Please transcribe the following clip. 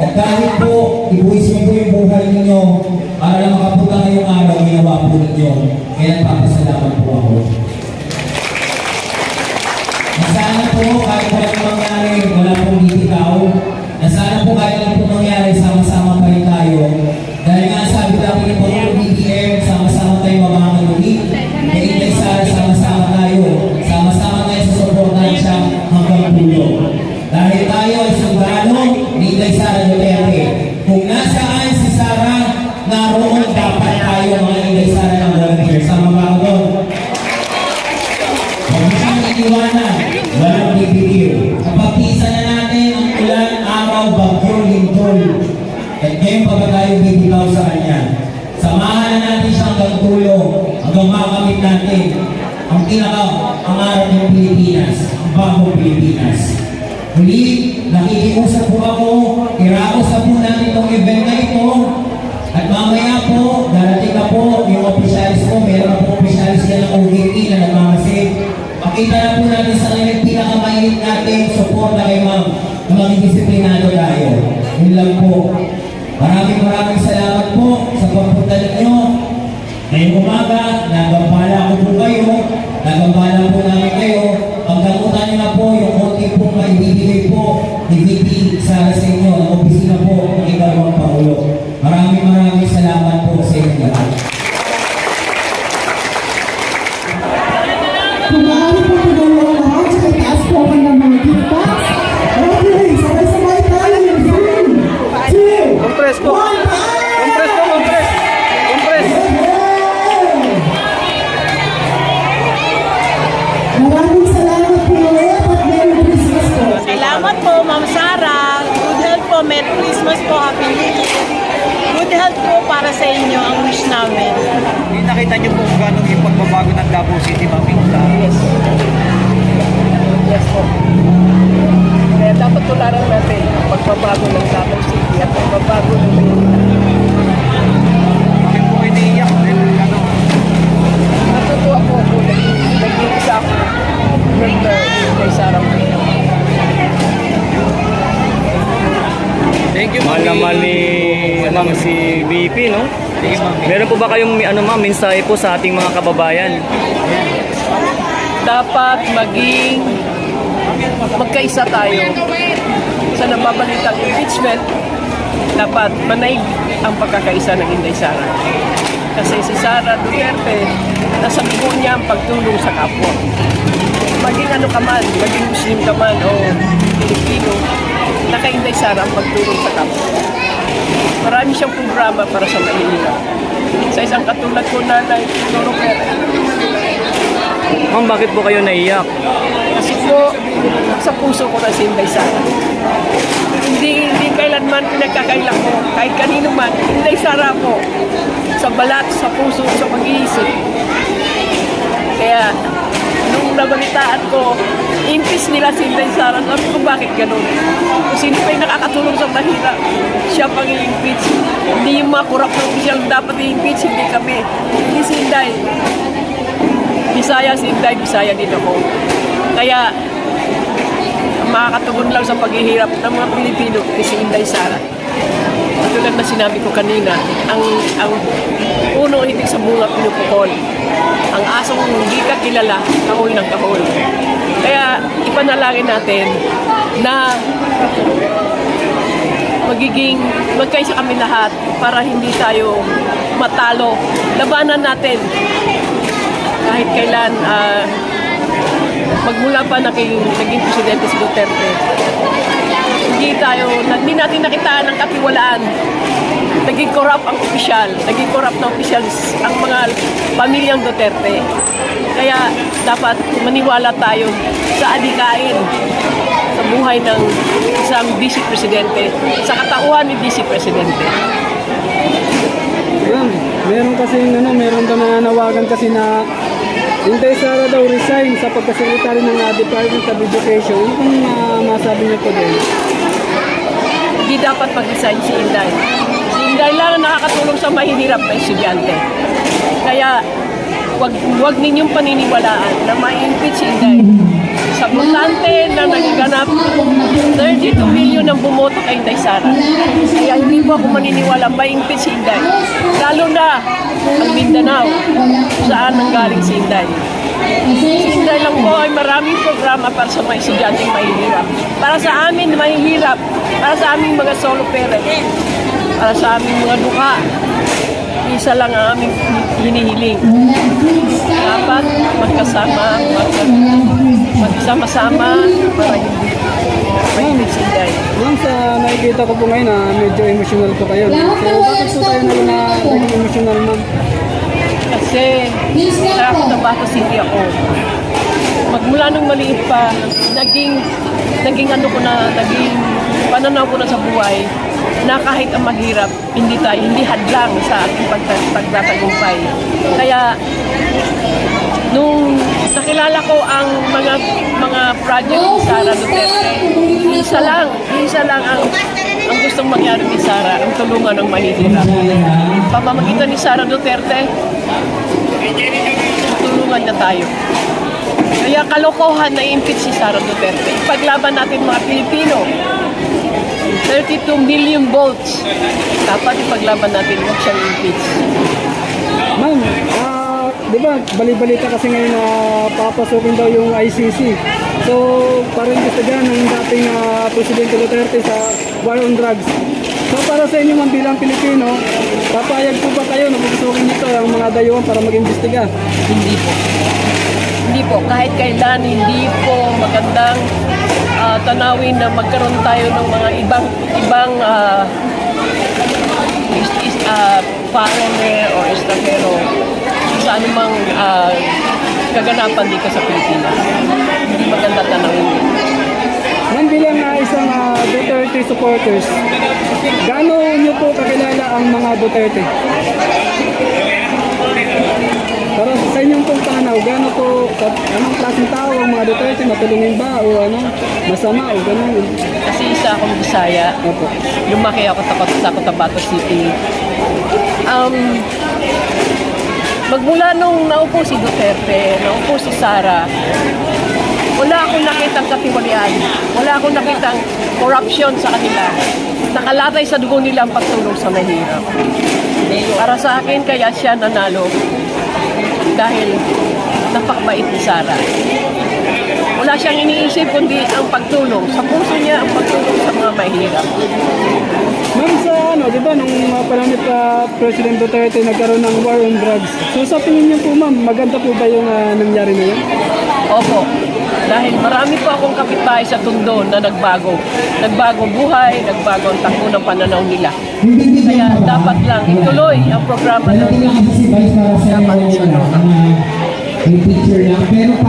At kahit po, ibuwis niyo po yung buhay ninyo para lang makapunta ngayong araw, ginawa po ninyo. Kaya nagpapasalamat po ako. Na sana po, kahit wala nang mangyari, wala pong bibitaw. Na sana po kahit ano po mangyari, sama-sama pa rin tayo. Dahil nga sabi namin ni Pangulong BBM, sama-sama tayo mabangan ulit. Nainay sana, sama-sama tayo. Sama-sama tayo sa suportahan siya hanggang dulo. Dahil tayo ay sundalo At ngayon pa ba tayo bibitaw sa Kanya? Samahan na natin siya hanggang tulong, hanggang makamit natin ang pinaka pangarap ng Pilipinas, ang bagong Pilipinas. Muli, nakikiusap po ako, iraos na po natin itong event na ito, at mamaya po, darating na po yung officialis po, meron na po officialis yan ng OVP na nagmamasid. Pakita na po natin sa kanila yung pinakamainit natin, support na kay ma'am, na maging tayo. Yun lang po. Maraming maraming salamat po sa pagpunta ninyo. Ngayong umaga, nagambala ko po kayo, nagambala po namin kayo, pagdamutan niyo na po yung konti pong maibibigay po ni Merry Christmas po. Happy New Year. Good health po para sa inyo ang wish namin. Yung nakita niyo po kung gano'ng yung pagbabago ng Davao City, Ma'am Pinta. Yes. Yes po. Kaya dapat tularan natin ang pagbabago ng Davao City at pagbabago ng Manila. Si BP, no? Meron po ba kayong ano ma'am, mensahe po sa ating mga kababayan? Dapat maging magkaisa tayo sa nababalitang impeachment dapat manaig ang pagkakaisa ng Inday Sara. Kasi si Sara Duterte, nasa buo niya ang pagtulong sa kapwa. Maging ano ka man, maging Muslim ka man o Pilipino, naka-Inday Sara ang pagtulong sa kapwa. Marami siyang programa para sa mahihirap. Sa isang katulad ko nanay, Loro Perez, Ma'am, bakit po kayo naiyak? kasi po, sa puso ko na si Inday Sara. Hindi, hindi kailanman pinagkakailan ko, kahit kanino man, Inday Sara po. Sa balat, sa puso, sa pag-iisip. Kaya, nabalitaan ko, impis nila si Inday Sara, sabi ko, bakit ganun? Kung sino pa yung nakakatulong sa mahirap, siya pang i-impeach. Hindi yung mga kurap na opisyal dapat i-impeach, hindi kami. Hindi si Inday. Bisaya si Inday, Bisaya din ako. Kaya, makakatugon lang sa paghihirap ng mga Pilipino ay si Inday Sara. Katulad na sinabi ko kanina, ang ang puno hitik sa bunga pinupukol. Ang asong hindi ka kilala, kahol ng kahol. Kaya ipanalangin natin na magiging magkaisa kami lahat para hindi tayo matalo. Labanan natin kahit kailan ah, magmula pa naging, naging presidente si Duterte, hindi tayo, hindi natin nakita ng katiwalaan. Naging corrupt ang opisyal, naging corrupt na opisyal ang mga pamilyang Duterte. Kaya dapat maniwala tayo sa adikain sa buhay ng isang vice presidente, sa katauhan ni vice presidente. Ma'am, meron kasi ano, meron daw nananawagan kasi na Inday Sara daw resign sa pagkasekretary ng Department of Education. Ano kung uh, masabi niyo po din? Hindi dapat mag-resign si Inday. Si Inday lang ang nakakatulong sa mahihirap na estudyante. Kaya wag, wag ninyong paniniwalaan na ma-impeach si Inday. Sa botante na nagaganap, 32 million ang bumoto kay Inday Sara. Kaya hindi po ako maniniwala ma-impeach si Inday. Lalo na ang Mindanao, kung saan nanggaling si Inday. Si Inday lang po ay maraming programa para sa mga estudyanteng mahihirap. Para sa amin mahihirap, para sa aming mga solo parents, para sa aming mga duka. Isa lang ang aming hinihiling. Dapat magkasama, magka- magsama-sama para hindi mahimik si Inday. Ma'am, sa nakikita ko po ngayon na medyo emotional po kayo. So, bakit po tayo na naging emotional, ma'am? Kasi sa Cotabato City ako. Magmula nung maliit pa, naging, naging ano ko na, naging pananaw ko na sa buhay na kahit ang maghirap, hindi tayo, hindi hadlang sa ating pagta- pagtatagumpay. Kaya, nung nakilala ko ang mga mga project ni Sara Duterte, isa lang, isa lang ang ang gustong mangyari ni Sara, ang tulungan ng mahihirap. Pamamagitan ni Sara Duterte, tulungan niya tayo. Kaya kalokohan na impeach si Sara Duterte. Ipaglaban natin mga Pilipino. 32 million votes. Dapat ipaglaban natin huwag siyang impeach. Ma'am, ah, di ba, bali-balita kasi ngayon na papasukin daw yung ICC. So, parang gusto dyan ng dating ah, Presidente Duterte sa war on drugs. So, para sa inyo ma'am bilang Pilipino, papayag po ba kayo na pupasukin nito ang mga dayuhan para mag-imbestiga? Hindi po. Hindi po. Kahit kailan, hindi po magandang ah, tanawin na magkaroon tayo ng mga ibang ibang ah, is, is, ah, foreigner or estranghero sa anumang ah, kaganapan dito sa Pilipinas. Hindi maganda tanawin Ma'am, bilang ah, isang ah, Duterte supporters, gaano niyo po kakilala ang mga Duterte? Para sa inyong pong pananaw, gaano po, anong klaseng tao ang mga Duterte? Matulungin ba o ano, masama o gano'n? Kasi isa akong Bisaya, Opo. lumaki ako sa, sa Cotabato City. Um, magmula nung naupo si Duterte, naupo si Sara, wala akong nakitang katiwalian. Wala akong nakitang corruption sa kanila. Nakalatay sa dugo nila ang pagtulong sa mahirap. Para sa akin, kaya siya nanalo dahil napakabait ni Sara. Wala siyang iniisip kundi ang pagtulong. Sa puso niya ang pagtulong sa mga mahirap. Ma'am, sa ano, di ba, nung mga panahon ni pa President Duterte nagkaroon ng war on drugs. So sa tingin niyo po ma'am, maganda po ba yung ah, nangyari na yun? Opo. Dahil marami po akong kapitbahay sa Tondo na nagbago. Nagbago ang buhay, nagbago ang takbo ng pananaw nila. Kaya dapat lang ituloy ang programa ng Dalating lang